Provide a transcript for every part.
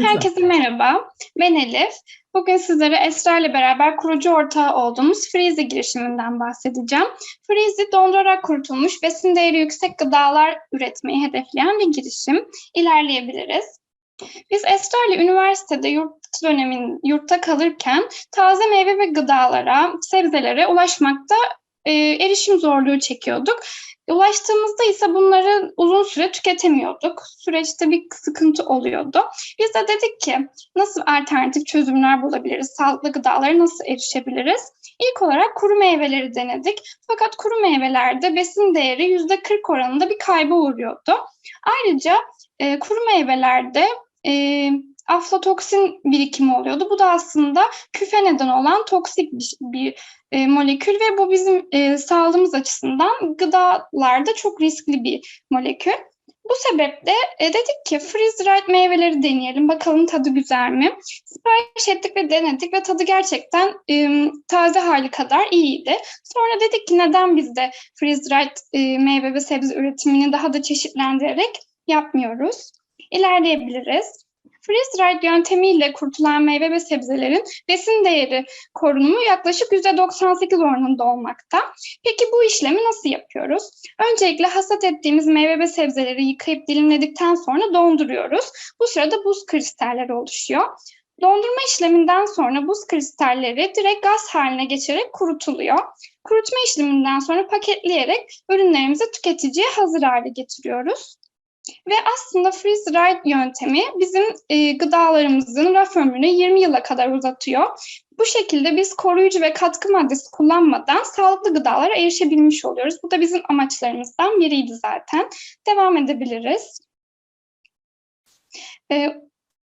Herkese merhaba. Ben Elif. Bugün sizlere Esra ile beraber kurucu ortağı olduğumuz Freezy girişiminden bahsedeceğim. Freezy dondurarak kurutulmuş besin değeri yüksek gıdalar üretmeyi hedefleyen bir girişim. İlerleyebiliriz. Biz Esra ile üniversitede yurt dönemin yurtta kalırken taze meyve ve gıdalara, sebzelere ulaşmakta e, erişim zorluğu çekiyorduk. Ulaştığımızda ise bunları uzun süre tüketemiyorduk. Süreçte bir sıkıntı oluyordu. Biz de dedik ki nasıl alternatif çözümler bulabiliriz? Sağlıklı gıdalara nasıl erişebiliriz? İlk olarak kuru meyveleri denedik. Fakat kuru meyvelerde besin değeri %40 oranında bir kayba uğruyordu. Ayrıca e, kuru meyvelerde e, aflatoksin birikimi oluyordu. Bu da aslında küfe neden olan toksik bir, bir e, molekül ve bu bizim e, sağlığımız açısından gıdalarda çok riskli bir molekül. Bu sebeple e, dedik ki freeze dried meyveleri deneyelim. Bakalım tadı güzel mi? Sipariş ettik ve denedik ve tadı gerçekten e, taze hali kadar iyiydi. Sonra dedik ki neden biz de freeze dried e, meyve ve sebze üretimini daha da çeşitlendirerek yapmıyoruz? İlerleyebiliriz. Freeze dried yöntemiyle kurtulan meyve ve sebzelerin besin değeri korunumu yaklaşık %98 oranında olmakta. Peki bu işlemi nasıl yapıyoruz? Öncelikle hasat ettiğimiz meyve ve sebzeleri yıkayıp dilimledikten sonra donduruyoruz. Bu sırada buz kristalleri oluşuyor. Dondurma işleminden sonra buz kristalleri direkt gaz haline geçerek kurutuluyor. Kurutma işleminden sonra paketleyerek ürünlerimizi tüketiciye hazır hale getiriyoruz. Ve aslında freeze dried yöntemi bizim e, gıdalarımızın raf ömrünü 20 yıla kadar uzatıyor. Bu şekilde biz koruyucu ve katkı maddesi kullanmadan sağlıklı gıdalara erişebilmiş oluyoruz. Bu da bizim amaçlarımızdan biriydi zaten. Devam edebiliriz. E,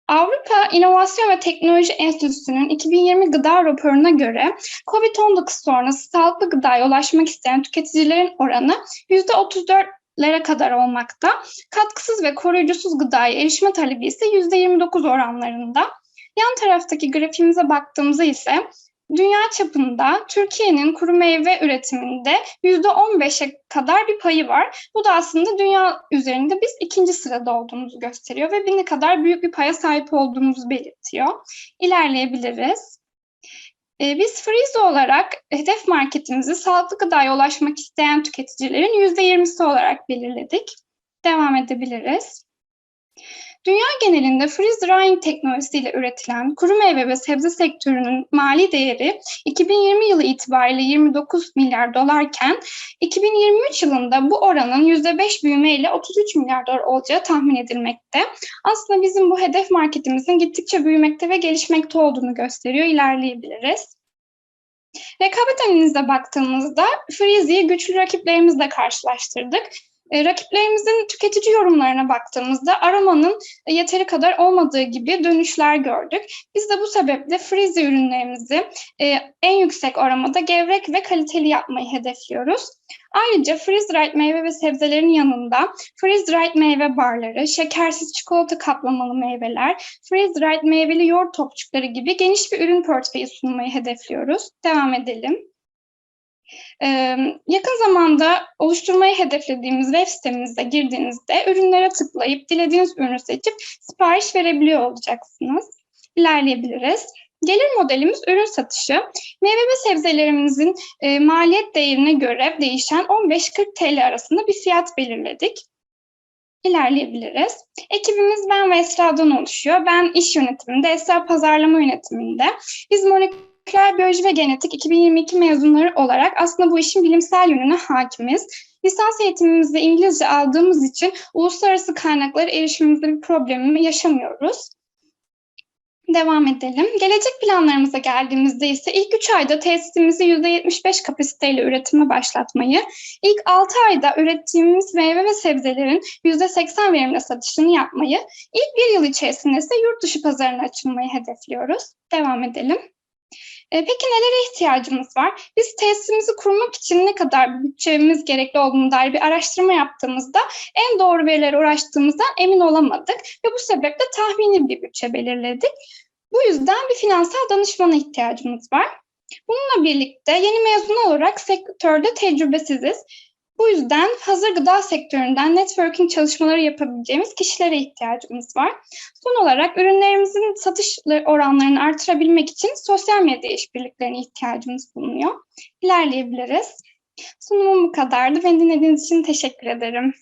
Avrupa İnovasyon ve Teknoloji Enstitüsü'nün 2020 gıda raporuna göre COVID-19 sonrası sağlıklı gıdaya ulaşmak isteyen tüketicilerin oranı %34 lere kadar olmakta. Katkısız ve koruyucusuz gıdaya erişme talebi ise %29 oranlarında. Yan taraftaki grafiğimize baktığımızda ise dünya çapında Türkiye'nin kuru meyve üretiminde %15'e kadar bir payı var. Bu da aslında dünya üzerinde biz ikinci sırada olduğumuzu gösteriyor ve bir kadar büyük bir paya sahip olduğumuzu belirtiyor. İlerleyebiliriz. Ee, biz Freeze olarak hedef marketimizi sağlıklı gıdaya ulaşmak isteyen tüketicilerin %20'si olarak belirledik. Devam edebiliriz. Dünya genelinde freeze drying teknolojisiyle üretilen kuru meyve ve sebze sektörünün mali değeri 2020 yılı itibariyle 29 milyar dolarken 2023 yılında bu oranın %5 büyümeyle 33 milyar dolar olacağı tahmin edilmekte. Aslında bizim bu hedef marketimizin gittikçe büyümekte ve gelişmekte olduğunu gösteriyor. İlerleyebiliriz. Rekabet analizine baktığımızda Freezy'yi güçlü rakiplerimizle karşılaştırdık. E, rakiplerimizin tüketici yorumlarına baktığımızda aromanın yeteri kadar olmadığı gibi dönüşler gördük. Biz de bu sebeple Freezy ürünlerimizi e, en yüksek aramada gevrek ve kaliteli yapmayı hedefliyoruz. Ayrıca freeze dried meyve ve sebzelerin yanında freeze dried meyve barları, şekersiz çikolata kaplamalı meyveler, freeze dried meyveli yoğurt topçukları gibi geniş bir ürün portföyü sunmayı hedefliyoruz. Devam edelim. Ee, yakın zamanda oluşturmayı hedeflediğimiz web sitemize girdiğinizde ürünlere tıklayıp dilediğiniz ürünü seçip sipariş verebiliyor olacaksınız. İlerleyebiliriz. Gelir modelimiz ürün satışı. Meyve ve sebzelerimizin e, maliyet değerine göre değişen 15-40 TL arasında bir fiyat belirledik. İlerleyebiliriz. Ekibimiz ben ve Esra'dan oluşuyor. Ben iş yönetiminde, Esra pazarlama yönetiminde. Biz moleküler biyoloji ve genetik 2022 mezunları olarak aslında bu işin bilimsel yönüne hakimiz. Lisans eğitimimizde İngilizce aldığımız için uluslararası kaynaklara erişimimizde bir problem yaşamıyoruz. Devam edelim. Gelecek planlarımıza geldiğimizde ise ilk 3 ayda tesisimizi %75 kapasiteyle üretime başlatmayı, ilk 6 ayda ürettiğimiz meyve ve sebzelerin %80 verimle satışını yapmayı, ilk bir yıl içerisinde ise yurt dışı pazarına açılmayı hedefliyoruz. Devam edelim. E, peki nelere ihtiyacımız var? Biz tesisimizi kurmak için ne kadar bütçemiz gerekli olduğunu dair bir araştırma yaptığımızda en doğru verilere uğraştığımızdan emin olamadık ve bu sebeple tahmini bir bütçe belirledik. Bu yüzden bir finansal danışmana ihtiyacımız var. Bununla birlikte yeni mezun olarak sektörde tecrübesiziz. Bu yüzden hazır gıda sektöründen networking çalışmaları yapabileceğimiz kişilere ihtiyacımız var. Son olarak ürünlerimizin satış oranlarını artırabilmek için sosyal medya işbirliklerine ihtiyacımız bulunuyor. İlerleyebiliriz. Sunumum bu kadardı. Beni dinlediğiniz için teşekkür ederim.